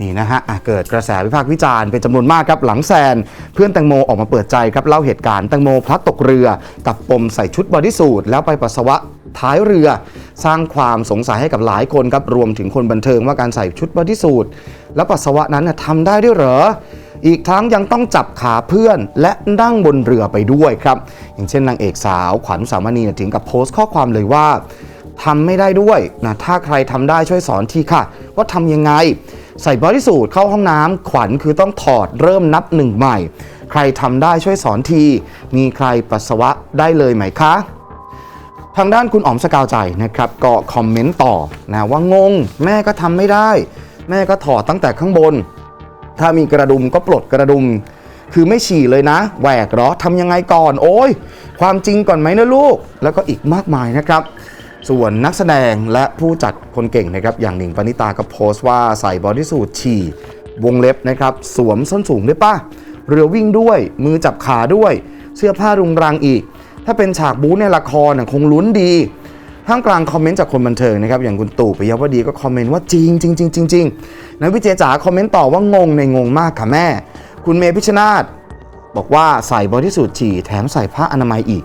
นี่นะฮะะเกิดกระแสวิพากษ์วิจารณ์เป็นจำนวนมากครับหลังแซน เพื่อนแตงโมออกมาเปิดใจครับเล่าเหตุการณ์แตงโมพลัดตกเรือ กับปมใส่ชุดบอดี้สูทแล้วไปปัสสาวะท้ายเรือ สร้างความสงสัยให้กับหลายคนครับรวมถึงคนบันเทิงว่าการใส่ชุดบอดี้สูทแล้วปัสสาวะนั้นน่ะทำได้ด้วยเหรออีกทั้งยังต้องจับขาเพื่อนและนั่งบนเรือไปด้วยครับ อย่างเช่นนางเอกสาวขวัญสามณีถึงกับโพสต์ข้อความเลยว่าทำไม่ได้ด้วยนะถ้าใครทำได้ช่วยสอนทีค่ะ ว่าทำยังไง ใส่บอดี้สูทเข้าห้องน้ำขวัญคือต้องถอดเริ่มนับหนึ่งใหม่ ใครทำได้ช่วยสอนที มีใครปัสสาวะได้เลยไหมคะทางด้านคุณอ๋อมสกาวใจนะครับก็คอมเมนต์ต่อนะว่างง แม่ก็ทำไม่ได้ แม่ก็ถอดตั้งแต่ข้างบน ถ้ามีกระดุมก็ปลดกระดุม คือไม่ฉี่เลยนะแหวกหรอทำยังไงก่อน โอ้ยความจริงก่อนไหมนะลูก แล้วก็อีกมากมายนะครับ ส่วนนักแสดงและผู้จัดคนเก่งนะครับอย่างหนิงปณิตาก็โพสต์ว่าใส่บอดี้สูทฉี่วงเล็บนะครับสวมส้นสูงด้วยป่ะ เรือวิ่งด้วยมือจับขาด้วย เสื้อผ้ารุงรังอีก ถ้าเป็นฉากบู๊ในละครน่ะคงลุ้นดีท่ามกลางคอมเมนต์จากคนบันเทิงนะครับอย่างคุณตู่ปิยวดีก็คอมเมนต์ว่าจริงจริงจริงจริงจริงนะวิเจจ๋าคอมเมนต์ต่อว่างงในงงมากค่ะแม่ คุณเมย์พิชชนาธบอกว่าใส่บอดี้สูทฉี่แถมใส่ผ้าอนามัยอีก